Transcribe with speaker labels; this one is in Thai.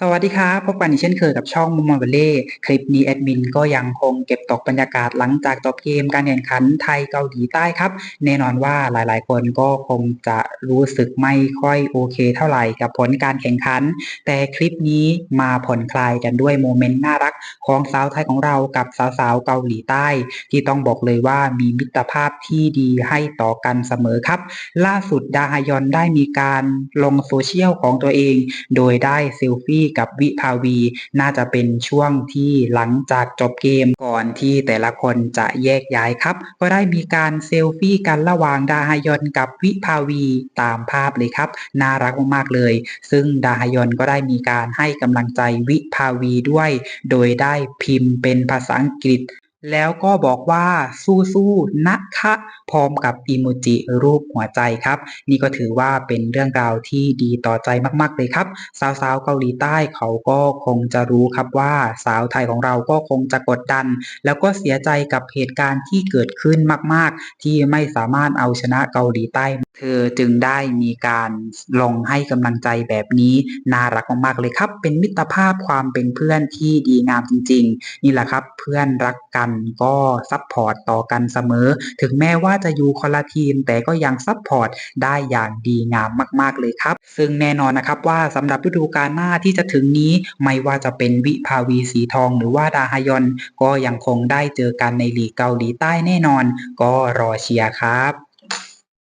Speaker 1: สวัสดีครับพบกันอีกเช่นเคยกับช่องมุมมองเบเล่คลิปนี้แอดมินก็ยังคงเก็บตกบรรยากาศหลังจากจบเกมการแข่งขันไทยเกาหลีใต้ครับ แน่นอนว่าหลายๆ คนก็คงจะรู้สึกไม่ค่อยโอเคเท่าไหร่กับผลการแข่งขัน แต่คลิปนี้มาผ่อนคลายกันด้วยโมเมนต์น่ารักของสาวไทยของเรากับสาวๆเกาหลีใต้ ที่ต้องบอกเลยว่ามีมิตรภาพที่ดีให้ต่อกันเสมอครับ ล่าสุดดาฮยอนได้มีการลงโซเชียลของตัวเอง โดยได้เซลฟี่กับวิภาวี น่าจะเป็นช่วงที่หลังจากจบเกมก่อนที่แต่ละคนจะแยกย้ายครับ ก็ได้มีการเซลฟี่กันระหว่างดาฮยอนกับวิภาวีตามภาพเลยครับ น่ารักมากๆเลย ซึ่งดาฮยอนก็ได้มีการให้กำลังใจวิภาวีด้วย โดยได้พิมพ์เป็นภาษาอังกฤษ แล้วก็บอกว่าสู้ๆนะคะพร้อมกับอีโมจิรูปหัวใจครับ นี่ก็ถือว่าเป็นเรื่องราวที่ดีต่อใจมากๆเลยครับสาวๆเกาหลีใต้เขาก็คงจะรู้ครับว่าสาวไทยของเราก็คงจะกดดัน แล้วก็เสียใจกับเหตุการณ์ที่เกิดขึ้นมาก ๆ ที่ไม่สามารถเอาชนะเกาหลีใต้ เธอจึงได้มีการลงให้กำลังใจแบบนี้น่ารักมากๆเลยครับ เป็นมิตรภาพความเป็นเพื่อนที่ดีงามจริง ๆ นี่แหละครับเพื่อนรักกันก็ซัพพอร์ตต่อกันเสมอ ถึงแม้ว่าจะอยู่คนละทีม แต่ก็ยังซัพพอร์ตได้อย่างดีงามมาก ๆเลยครับ ซึ่งแน่นอนนะครับว่าสำหรับฤดูกาลหน้าที่จะถึงนี้ไม่ว่าจะเป็นวิภาวีสีทองหรือว่าดาฮยอน ก็ยังคงได้เจอกันในลีกเกาหลีใต้แน่นอน ก็รอเชียร์ครับ